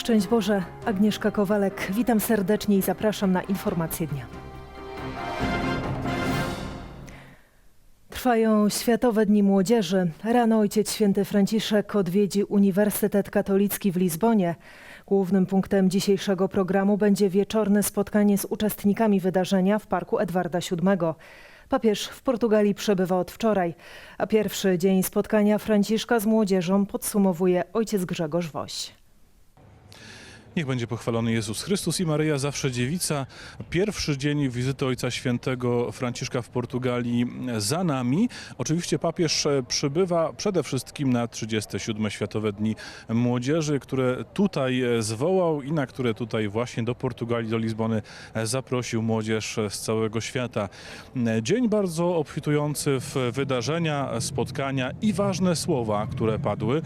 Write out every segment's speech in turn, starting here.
Szczęść Boże, Agnieszka Kowalek. Witam serdecznie i zapraszam na informacje dnia. Trwają Światowe Dni Młodzieży. Rano Ojciec Święty Franciszek odwiedzi Uniwersytet Katolicki w Lizbonie. Głównym punktem dzisiejszego programu będzie wieczorne spotkanie z uczestnikami wydarzenia w Parku Edwarda VII. Papież w Portugalii przebywa od wczoraj, a pierwszy dzień spotkania Franciszka z młodzieżą podsumowuje ojciec Grzegorz Woś. Niech będzie pochwalony Jezus Chrystus i Maryja Zawsze Dziewica. Pierwszy dzień wizyty Ojca Świętego Franciszka w Portugalii za nami. Oczywiście papież przybywa przede wszystkim na 37 Światowe Dni Młodzieży, które tutaj zwołał i na które tutaj właśnie do Portugalii, do Lizbony zaprosił młodzież z całego świata. Dzień bardzo obfitujący w wydarzenia, spotkania i ważne słowa, które padły.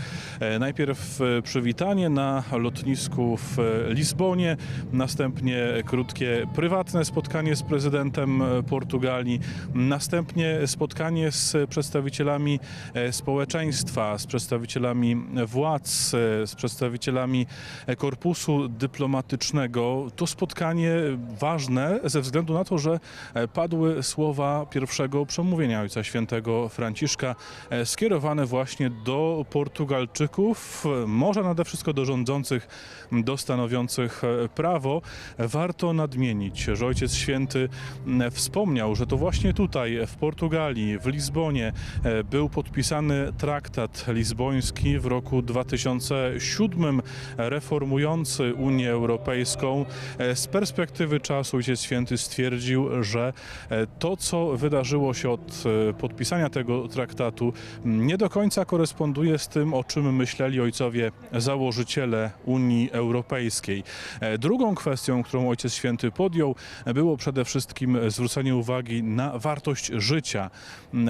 Najpierw przywitanie na lotnisku w Lizbonie, następnie krótkie prywatne spotkanie z prezydentem Portugalii, następnie spotkanie z przedstawicielami społeczeństwa, z przedstawicielami władz, z przedstawicielami korpusu dyplomatycznego. To spotkanie ważne ze względu na to, że padły słowa pierwszego przemówienia Ojca Świętego Franciszka skierowane właśnie do Portugalczyków, może nade wszystko do rządzących, do stanowiących prawo. Warto nadmienić, że Ojciec Święty wspomniał, że to właśnie tutaj, w Portugalii, w Lizbonie, był podpisany traktat lizboński w roku 2007, reformujący Unię Europejską. Z perspektywy czasu Ojciec Święty stwierdził, że to, co wydarzyło się od podpisania tego traktatu, nie do końca koresponduje z tym, o czym myśleli ojcowie założyciele Unii Europejskiej. Drugą kwestią, którą Ojciec Święty podjął, było przede wszystkim zwrócenie uwagi na wartość życia.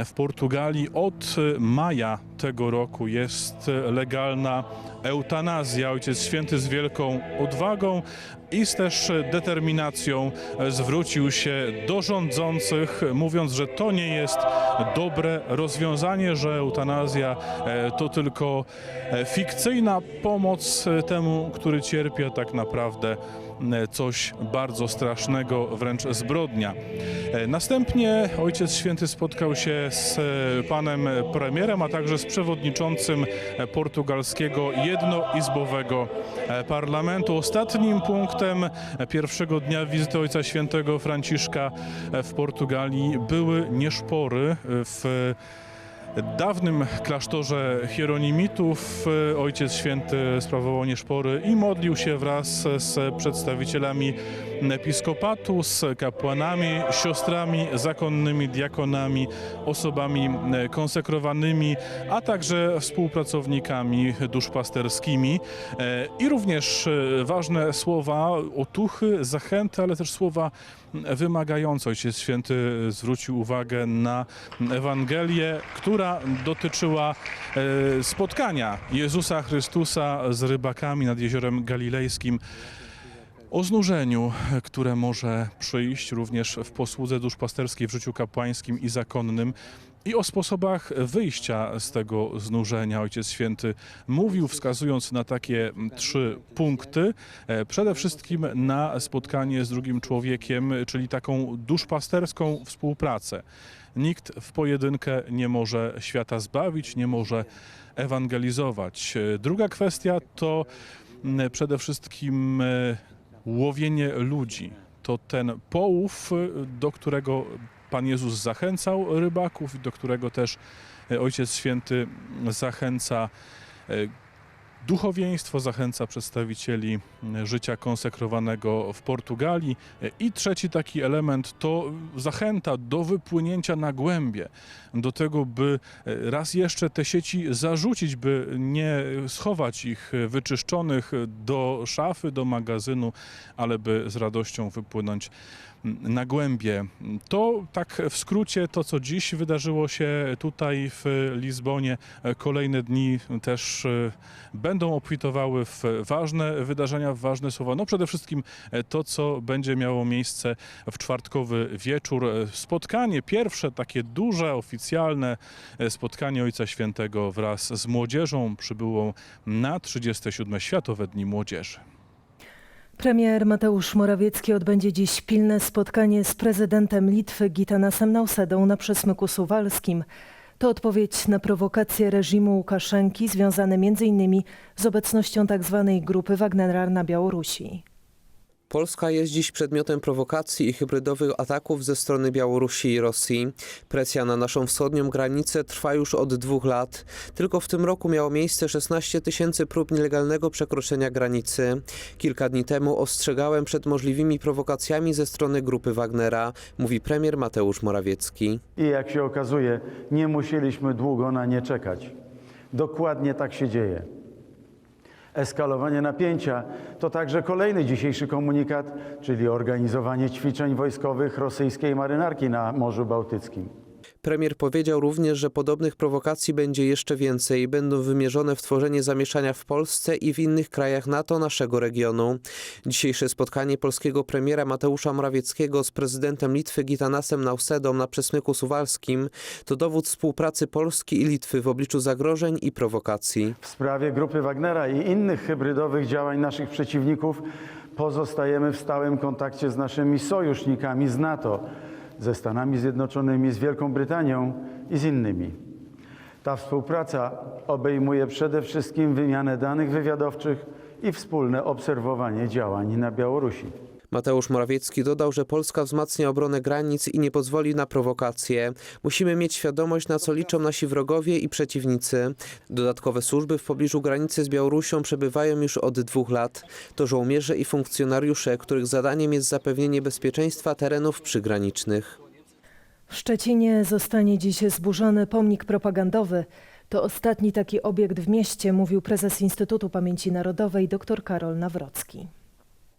W Portugalii od maja tego roku jest legalna eutanazja. Ojciec Święty z wielką odwagą i z też determinacją zwrócił się do rządzących, mówiąc, że to nie jest dobre rozwiązanie, że eutanazja e, to tylko e, fikcyjna pomoc e, temu, który cierpi, a tak naprawdę coś bardzo strasznego, wręcz zbrodnia. Następnie Ojciec Święty spotkał się z panem premierem, a także z przewodniczącym portugalskiego jednoizbowego parlamentu. Ostatnim punktem pierwszego dnia wizyty Ojca Świętego Franciszka w Portugalii były nieszpory w dawnym klasztorze hieronimitów ojciec święty sprawował nieszpory i modlił się wraz z przedstawicielami episkopatu, z kapłanami, siostrami zakonnymi, diakonami, osobami konsekrowanymi, a także współpracownikami duszpasterskimi. I również ważne słowa otuchy, zachęty, ale też słowa wymagające. Ojciec Święty zwrócił uwagę na Ewangelię, która dotyczyła e, spotkania Jezusa Chrystusa z rybakami nad jeziorem galilejskim. O znużeniu, które może przyjść również w posłudze duszpasterskiej w życiu kapłańskim i zakonnym, i o sposobach wyjścia z tego znużenia Ojciec Święty mówił, wskazując na takie trzy punkty. E, Przede wszystkim na spotkanie z drugim człowiekiem, czyli taką duszpasterską współpracę. Nikt w pojedynkę nie może świata zbawić, nie może ewangelizować. E, Druga kwestia to przede wszystkim e, łowienie ludzi. To ten połów, do którego Pan Jezus zachęcał rybaków do którego też Ojciec Święty zachęca e, duchowieństwo, zachęca przedstawicieli życia konsekrowanego w Portugalii. I trzeci taki element to zachęta do wypłynięcia na głębie, do tego, by raz jeszcze te sieci zarzucić, by nie schować ich wyczyszczonych do szafy, do magazynu, ale by z radością wypłynąć na głębie. To tak w skrócie to, co dziś wydarzyło się tutaj w Lizbonie. Kolejne dni też e, będą obfitowały w ważne wydarzenia, w ważne słowa. No przede wszystkim to, co będzie miało miejsce w czwartkowy wieczór. Spotkanie, pierwsze takie duże, oficjalne spotkanie Ojca Świętego wraz z młodzieżą przybyło na 37 Światowe Dni Młodzieży. Premier Mateusz Morawiecki odbędzie dziś pilne spotkanie z prezydentem Litwy Gitanasem Nausedą na Przesmyku Suwalskim. To odpowiedź na prowokacje reżimu Łukaszenki związane m.in. z obecnością tzw. grupy Wagnera na Białorusi. Polska jest dziś przedmiotem prowokacji i hybrydowych ataków ze strony Białorusi i Rosji. Presja na naszą wschodnią granicę trwa już od dwóch lat. Tylko w tym roku miało miejsce 16 tysięcy prób nielegalnego przekroczenia granicy. Kilka dni temu ostrzegałem przed możliwymi prowokacjami ze strony grupy Wagnera, mówi premier Mateusz Morawiecki. I jak się okazuje, nie musieliśmy długo na nie czekać. Dokładnie tak się dzieje. Eskalowanie napięcia to także kolejny dzisiejszy komunikat, czyli organizowanie ćwiczeń wojskowych rosyjskiej marynarki na Morzu Bałtyckim. Premier powiedział również, że podobnych prowokacji będzie jeszcze więcej i będą wymierzone w tworzenie zamieszania w Polsce i w innych krajach NATO naszego regionu. Dzisiejsze spotkanie polskiego premiera Mateusza Morawieckiego z prezydentem Litwy Gitanasem Nausedą na Przesmyku Suwalskim to dowód współpracy Polski i Litwy w obliczu zagrożeń i prowokacji. W sprawie grupy Wagnera i innych hybrydowych działań naszych przeciwników pozostajemy w stałym kontakcie z naszymi sojusznikami z NATO, ze Stanami Zjednoczonymi, z Wielką Brytanią i z innymi. Ta współpraca obejmuje przede wszystkim wymianę danych wywiadowczych i wspólne obserwowanie działań na Białorusi. Mateusz Morawiecki dodał, że Polska wzmacnia obronę granic i nie pozwoli na prowokacje. Musimy mieć świadomość, na co liczą nasi wrogowie i przeciwnicy. Dodatkowe służby w pobliżu granicy z Białorusią przebywają już od dwóch lat. To żołnierze i funkcjonariusze, których zadaniem jest zapewnienie bezpieczeństwa terenów przygranicznych. W Szczecinie zostanie dziś zburzony pomnik propagandowy. To ostatni taki obiekt w mieście, mówił prezes Instytutu Pamięci Narodowej dr Karol Nawrocki.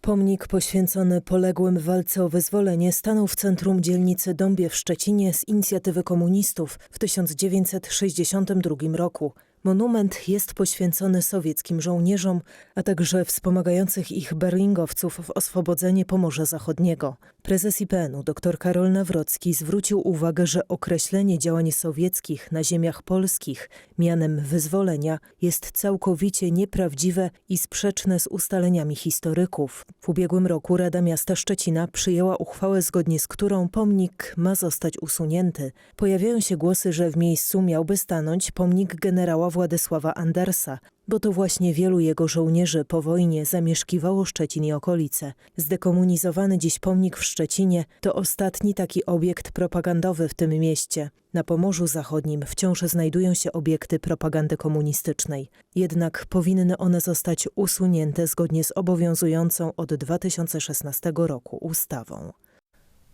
Pomnik poświęcony poległym w walce o wyzwolenie stanął w centrum dzielnicy Dąbie w Szczecinie z inicjatywy komunistów w 1962 roku. Monument jest poświęcony sowieckim żołnierzom, a także wspomagających ich berlingowców w oswobodzenie Pomorza Zachodniego. Prezes IPN-u dr Karol Nawrocki zwrócił uwagę, że określenie działań sowieckich na ziemiach polskich mianem wyzwolenia jest całkowicie nieprawdziwe i sprzeczne z ustaleniami historyków. W ubiegłym roku Rada Miasta Szczecina przyjęła uchwałę, zgodnie z którą pomnik ma zostać usunięty. Pojawiają się głosy, że w miejscu miałby stanąć pomnik generała Władysława Andersa, bo to właśnie wielu jego żołnierzy po wojnie zamieszkiwało Szczecin i okolice. Zdekomunizowany dziś pomnik w Szczecinie to ostatni taki obiekt propagandowy w tym mieście. Na Pomorzu Zachodnim wciąż znajdują się obiekty propagandy komunistycznej. Jednak powinny one zostać usunięte zgodnie z obowiązującą od 2016 roku ustawą.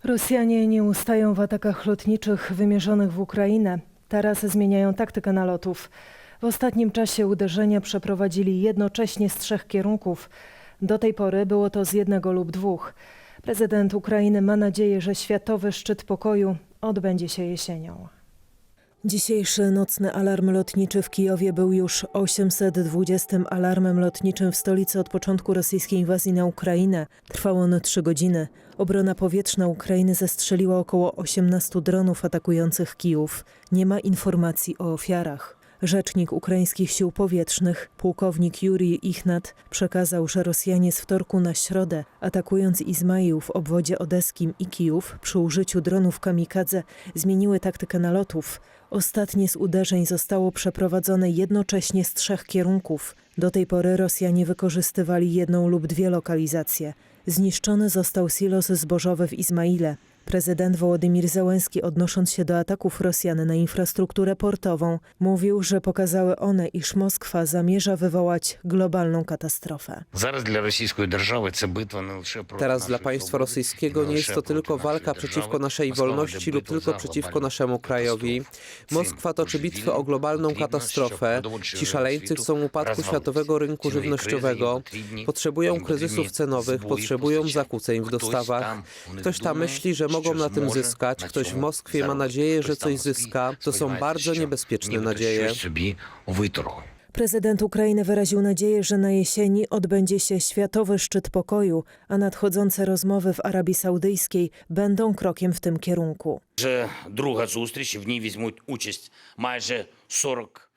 Rosjanie nie ustają w atakach lotniczych wymierzonych w Ukrainę. Teraz zmieniają taktykę nalotów. W ostatnim czasie uderzenia przeprowadzili jednocześnie z trzech kierunków. Do tej pory było to z jednego lub dwóch. Prezydent Ukrainy ma nadzieję, że światowy szczyt pokoju odbędzie się jesienią. Dzisiejszy nocny alarm lotniczy w Kijowie był już 820 alarmem lotniczym w stolicy od początku rosyjskiej inwazji na Ukrainę. Trwał on trzy godziny. Obrona powietrzna Ukrainy zestrzeliła około 18 dronów atakujących Kijów. Nie ma informacji o ofiarach. Rzecznik ukraińskich sił powietrznych, pułkownik Jurij Ichnat, przekazał, że Rosjanie z wtorku na środę, atakując Izmail w obwodzie odeskim i Kijów przy użyciu dronów kamikadze, zmieniły taktykę nalotów. Ostatnie z uderzeń zostało przeprowadzone jednocześnie z trzech kierunków. Do tej pory Rosjanie wykorzystywali jedną lub dwie lokalizacje. Zniszczony został silos zbożowy w Izmaile. Prezydent Wołodymir Zełenski, odnosząc się do ataków Rosjan na infrastrukturę portową, mówił, że pokazały one, iż Moskwa zamierza wywołać globalną katastrofę. Teraz dla państwa rosyjskiego nie jest to tylko walka przeciwko naszej wolności lub tylko przeciwko naszemu krajowi. Moskwa toczy bitwę o globalną katastrofę. Ci szaleńcy chcą upadku światowego rynku żywnościowego. Potrzebują kryzysów cenowych, potrzebują zakłóceń w dostawach. Ktoś tam myśli, że mogą що na tym зможе zyskać. на Ktoś w цьому Moskwie ma заробити. nadzieję, że Хтось там coś в Москві zyska. To są сподівається, bardzo що niebezpieczne нібито nadzieje. щось собі виторгує. Prezydent Ukrainy wyraził nadzieję, że na jesieni odbędzie się Światowy Szczyt Pokoju, a nadchodzące rozmowy w Arabii Saudyjskiej będą krokiem w tym kierunku. Вже друга зустріч, і в ній візьмуть участь майже 40 держав.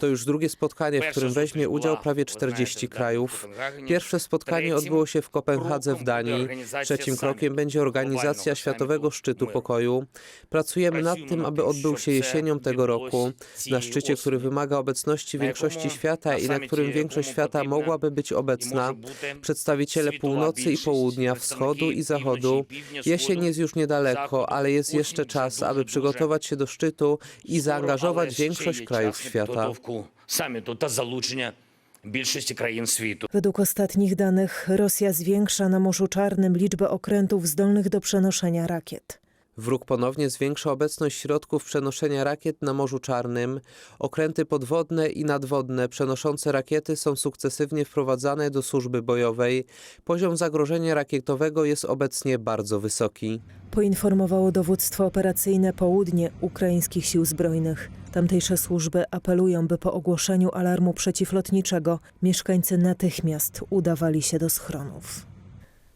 to już drugie spotkanie, w którym weźmie udział prawie 40 krajów. Pierwsze spotkanie odbyło się w Kopenhadze w Danii. Trzecim krokiem będzie organizacja Światowego Szczytu Pokoju. Pracujemy nad tym, aby odbył się jesienią tego roku, na szczycie, który wymaga obecności większości świata i na którym większość świata mogłaby być obecna. Przedstawiciele północy i południa, wschodu i zachodu. Jesień jest już niedaleko, ale jest jeszcze czas, aby przygotować się do szczytu i zaangażować większość krajów świata підготовку саміту та залучення більшості країн світу. Według ostatnich danych Rosja zwiększa na Morzu Czarnym liczbę okrętów zdolnych do przenoszenia rakiet. Wróg ponownie zwiększa obecność środków przenoszenia rakiet na Morzu Czarnym. Okręty podwodne i nadwodne przenoszące rakiety są sukcesywnie wprowadzane do służby bojowej. Poziom zagrożenia rakietowego jest obecnie bardzo wysoki. Poinformowało dowództwo operacyjne Południe ukraińskich sił zbrojnych. Tamtejsze służby apelują, by po ogłoszeniu alarmu przeciwlotniczego mieszkańcy natychmiast udawali się do schronów.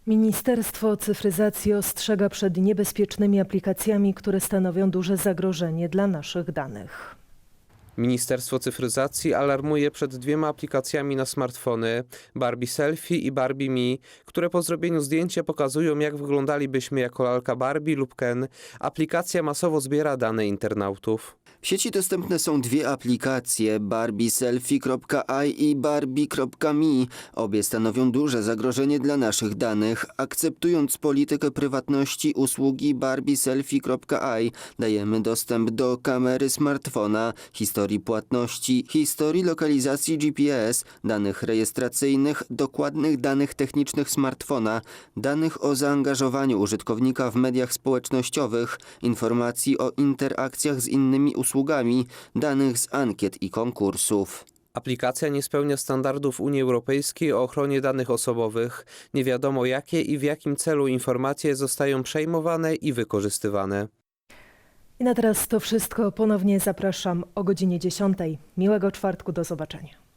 Ministerstwo Cyfryzacji ostrzega przed niebezpiecznymi aplikacjami, które stanowią duże zagrożenie dla naszych danych. Ministerstwo Cyfryzacji alarmuje przed dwiema aplikacjami na smartfony Barbie Selfie i Barbie Me, które po zrobieniu zdjęcia pokazują, jak wyglądalibyśmy jako lalka Barbie lub Ken. Aplikacja masowo zbiera dane internautów. W sieci dostępne są dwie aplikacje barbieselfie.ai i barbie.me. Obie stanowią duże zagrożenie dla naszych danych. Akceptując politykę prywatności usługi barbieselfie.ai dajemy dostęp do kamery smartfona, historii płatności, historii lokalizacji GPS, danych rejestracyjnych, dokładnych danych technicznych smartfona, danych o zaangażowaniu użytkownika w mediach społecznościowych, informacji o interakcjach z innymi usługami, danych z ankiet i konkursów. Aplikacja nie spełnia standardów Unii Europejskiej o ochronie danych osobowych. Nie wiadomo jakie i w jakim celu informacje zostają przejmowane i wykorzystywane. I na teraz to wszystko. Ponownie zapraszam o godzinie 10. Miłego czwartku, do zobaczenia.